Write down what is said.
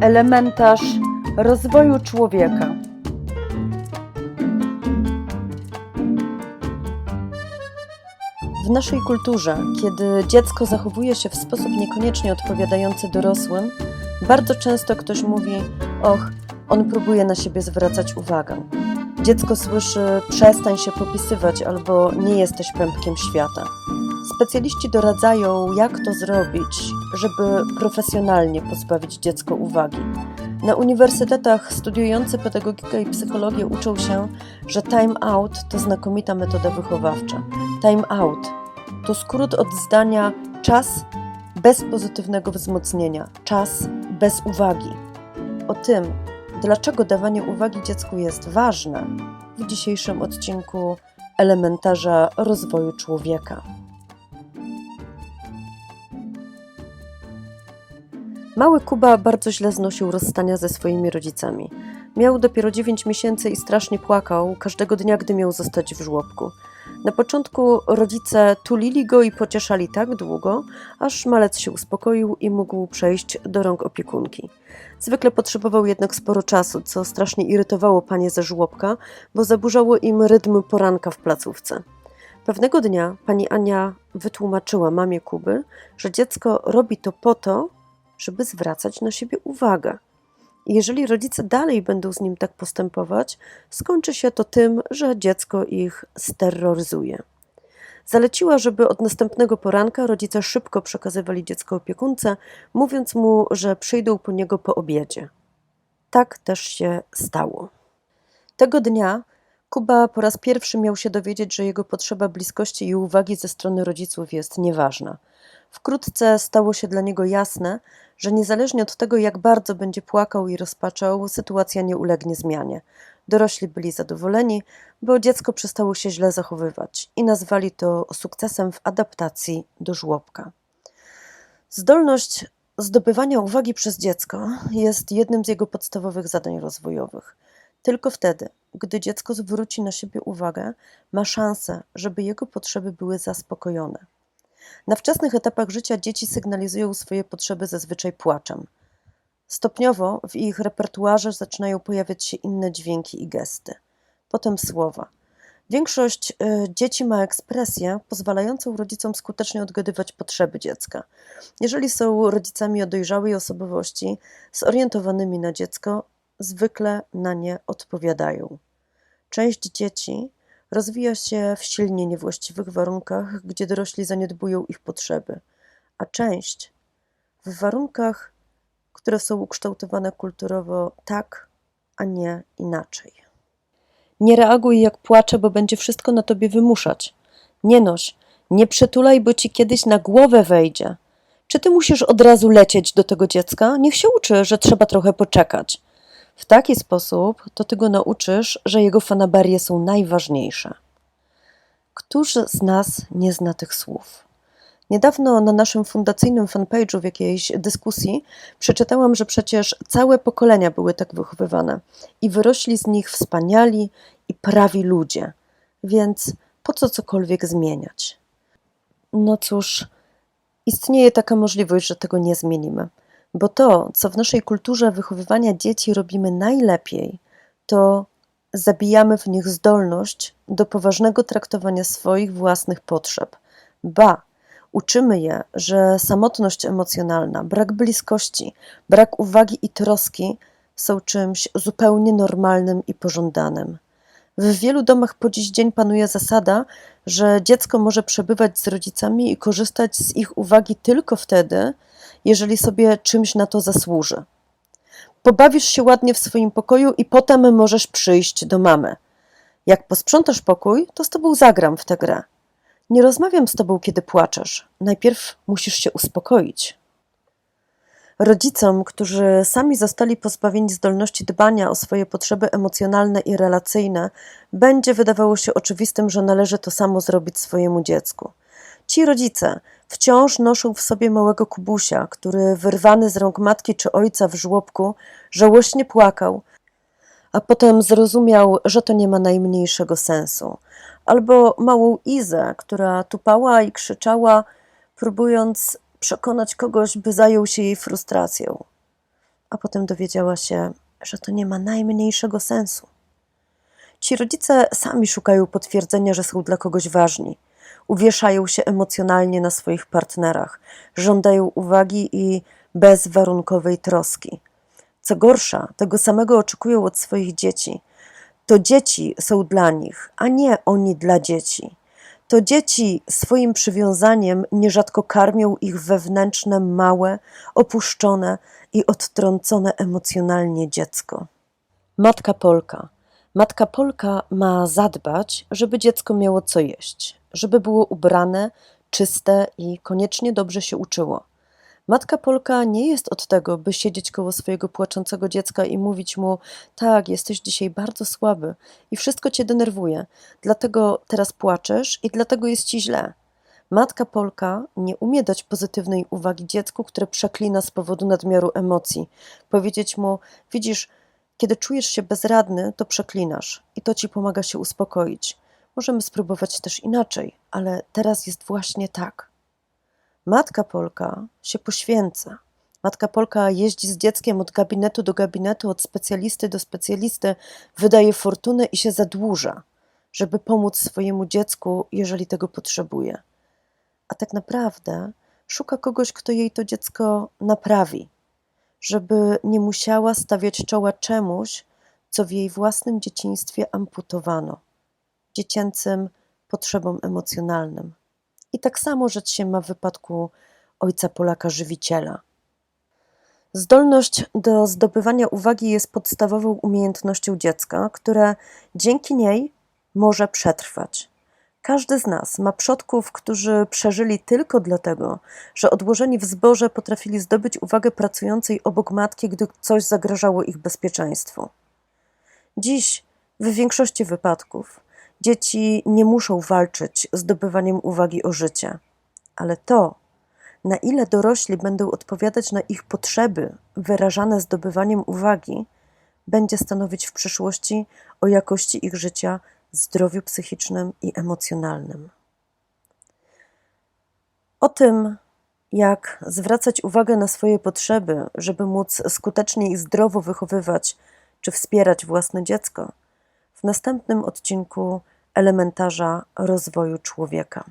Elementarz rozwoju człowieka. W naszej kulturze, kiedy dziecko zachowuje się w sposób niekoniecznie odpowiadający dorosłym, bardzo często ktoś mówi: Och, on próbuje na siebie zwracać uwagę. Dziecko słyszy: Przestań się popisywać, albo nie jesteś pępkiem świata. Specjaliści doradzają, jak to zrobić, żeby profesjonalnie pozbawić dziecko uwagi. Na uniwersytetach studiujący pedagogikę i psychologię uczą się, że time out to znakomita metoda wychowawcza. Time out to skrót od zdania czas bez pozytywnego wzmocnienia, czas bez uwagi. O tym, dlaczego dawanie uwagi dziecku jest ważne, w dzisiejszym odcinku elementarza rozwoju człowieka. Mały Kuba bardzo źle znosił rozstania ze swoimi rodzicami. Miał dopiero 9 miesięcy i strasznie płakał każdego dnia, gdy miał zostać w żłobku. Na początku rodzice tulili go i pocieszali tak długo, aż malec się uspokoił i mógł przejść do rąk opiekunki. Zwykle potrzebował jednak sporo czasu, co strasznie irytowało panie ze żłobka, bo zaburzało im rytm poranka w placówce. Pewnego dnia pani Ania wytłumaczyła mamie Kuby, że dziecko robi to po to, żeby zwracać na siebie uwagę. Jeżeli rodzice dalej będą z nim tak postępować, skończy się to tym, że dziecko ich steroryzuje. Zaleciła, żeby od następnego poranka rodzice szybko przekazywali dziecko opiekunce, mówiąc mu, że przyjdą po niego po obiedzie. Tak też się stało. Tego dnia Kuba po raz pierwszy miał się dowiedzieć, że jego potrzeba bliskości i uwagi ze strony rodziców jest nieważna. Wkrótce stało się dla niego jasne, że niezależnie od tego, jak bardzo będzie płakał i rozpaczał, sytuacja nie ulegnie zmianie. Dorośli byli zadowoleni, bo dziecko przestało się źle zachowywać i nazwali to sukcesem w adaptacji do żłobka. Zdolność zdobywania uwagi przez dziecko jest jednym z jego podstawowych zadań rozwojowych. Tylko wtedy, gdy dziecko zwróci na siebie uwagę, ma szansę, żeby jego potrzeby były zaspokojone. Na wczesnych etapach życia dzieci sygnalizują swoje potrzeby zazwyczaj płaczem. Stopniowo w ich repertuarze zaczynają pojawiać się inne dźwięki i gesty, potem słowa. Większość y, dzieci ma ekspresję pozwalającą rodzicom skutecznie odgadywać potrzeby dziecka. Jeżeli są rodzicami o dojrzałej osobowości, zorientowanymi na dziecko, zwykle na nie odpowiadają. Część dzieci rozwija się w silnie niewłaściwych warunkach, gdzie dorośli zaniedbują ich potrzeby, a część w warunkach, które są ukształtowane kulturowo tak, a nie inaczej. Nie reaguj jak płacze, bo będzie wszystko na tobie wymuszać. Nie noś, nie przytulaj, bo ci kiedyś na głowę wejdzie. Czy ty musisz od razu lecieć do tego dziecka? Niech się uczy, że trzeba trochę poczekać. W taki sposób to ty go nauczysz, że jego fanaberie są najważniejsze. Któż z nas nie zna tych słów? Niedawno na naszym fundacyjnym fanpage'u w jakiejś dyskusji przeczytałam, że przecież całe pokolenia były tak wychowywane i wyrośli z nich wspaniali i prawi ludzie, więc po co cokolwiek zmieniać? No cóż, istnieje taka możliwość, że tego nie zmienimy. Bo to, co w naszej kulturze wychowywania dzieci robimy najlepiej, to zabijamy w nich zdolność do poważnego traktowania swoich własnych potrzeb. Ba, uczymy je, że samotność emocjonalna, brak bliskości, brak uwagi i troski są czymś zupełnie normalnym i pożądanym. W wielu domach po dziś dzień panuje zasada, że dziecko może przebywać z rodzicami i korzystać z ich uwagi tylko wtedy, jeżeli sobie czymś na to zasłuży. Pobawisz się ładnie w swoim pokoju i potem możesz przyjść do mamy. Jak posprzątasz pokój, to z tobą zagram w tę grę. Nie rozmawiam z tobą, kiedy płaczesz. Najpierw musisz się uspokoić. Rodzicom, którzy sami zostali pozbawieni zdolności dbania o swoje potrzeby emocjonalne i relacyjne, będzie wydawało się oczywistym, że należy to samo zrobić swojemu dziecku. Ci rodzice wciąż noszą w sobie małego kubusia, który wyrwany z rąk matki czy ojca w żłobku żałośnie płakał, a potem zrozumiał, że to nie ma najmniejszego sensu. Albo małą Izę, która tupała i krzyczała, próbując przekonać kogoś, by zajął się jej frustracją. a potem dowiedziała się, że to nie ma najmniejszego sensu. Ci rodzice sami szukają potwierdzenia, że są dla kogoś ważni. Uwieszają się emocjonalnie na swoich partnerach, żądają uwagi i bezwarunkowej troski. Co gorsza, tego samego oczekują od swoich dzieci. To dzieci są dla nich, a nie oni dla dzieci. To dzieci swoim przywiązaniem nierzadko karmią ich wewnętrzne, małe, opuszczone i odtrącone emocjonalnie dziecko. Matka Polka. Matka Polka ma zadbać, żeby dziecko miało co jeść, żeby było ubrane, czyste i koniecznie dobrze się uczyło. Matka Polka nie jest od tego, by siedzieć koło swojego płaczącego dziecka i mówić mu: Tak, jesteś dzisiaj bardzo słaby i wszystko cię denerwuje, dlatego teraz płaczesz i dlatego jest ci źle. Matka Polka nie umie dać pozytywnej uwagi dziecku, które przeklina z powodu nadmiaru emocji. Powiedzieć mu: Widzisz, kiedy czujesz się bezradny, to przeklinasz i to ci pomaga się uspokoić. Możemy spróbować też inaczej, ale teraz jest właśnie tak. Matka Polka się poświęca. Matka Polka jeździ z dzieckiem od gabinetu do gabinetu, od specjalisty do specjalisty, wydaje fortunę i się zadłuża, żeby pomóc swojemu dziecku, jeżeli tego potrzebuje. A tak naprawdę szuka kogoś, kto jej to dziecko naprawi, żeby nie musiała stawiać czoła czemuś, co w jej własnym dzieciństwie amputowano dziecięcym potrzebom emocjonalnym. I tak samo rzecz się ma w wypadku ojca Polaka żywiciela. Zdolność do zdobywania uwagi jest podstawową umiejętnością dziecka, które dzięki niej może przetrwać. Każdy z nas ma przodków, którzy przeżyli tylko dlatego, że odłożeni w zborze potrafili zdobyć uwagę pracującej obok matki, gdy coś zagrażało ich bezpieczeństwu. Dziś, w większości wypadków, dzieci nie muszą walczyć z uwagi o życie, ale to, na ile dorośli będą odpowiadać na ich potrzeby wyrażane zdobywaniem uwagi, będzie stanowić w przyszłości o jakości ich życia, zdrowiu psychicznym i emocjonalnym. O tym, jak zwracać uwagę na swoje potrzeby, żeby móc skutecznie i zdrowo wychowywać czy wspierać własne dziecko, w następnym odcinku elementarza rozwoju człowieka.